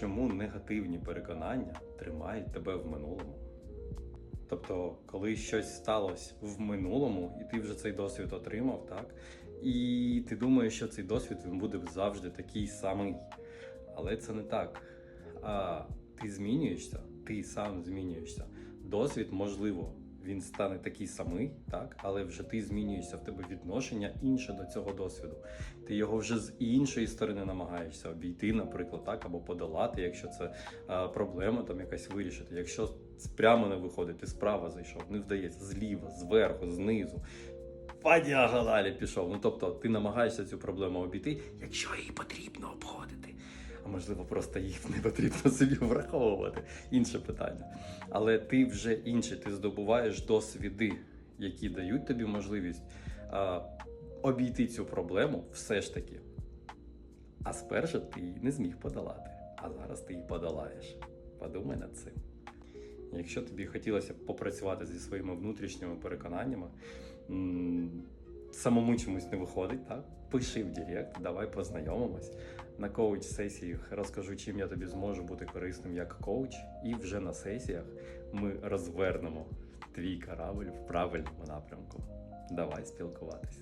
чому негативні переконання тримають тебе в минулому. Тобто, коли щось сталося в минулому, і ти вже цей досвід отримав, так? І ти думаєш, що цей досвід він буде завжди такий самий. Але це не так. А ти змінюєшся, ти сам змінюєшся. Досвід, можливо, він стане такий самий, так, але вже ти змінюєшся, в тебе відношення інше до цього досвіду. Ти його вже з іншої сторони намагаєшся обійти, наприклад, так, або подолати, якщо це а, проблема там якась вирішити. Якщо прямо не виходить, ти справа зайшов, не вдається, зліва, зверху, знизу. По діагоналі пішов. Ну тобто ти намагаєшся цю проблему обійти, якщо її потрібно обходити. Можливо, просто їх не потрібно собі враховувати. Інше питання. Але ти вже інший, ти здобуваєш досвіди, які дають тобі можливість а, обійти цю проблему все ж таки. А спершу ти її не зміг подолати, а зараз ти її подолаєш. Подумай над цим. Якщо тобі хотілося попрацювати зі своїми внутрішніми переконаннями, самому чомусь не виходить, так? Пиши в Директ, давай познайомимось. На коуч-сесіях розкажу, чим я тобі зможу бути корисним як коуч, і вже на сесіях ми розвернемо твій корабль в правильному напрямку. Давай спілкуватись.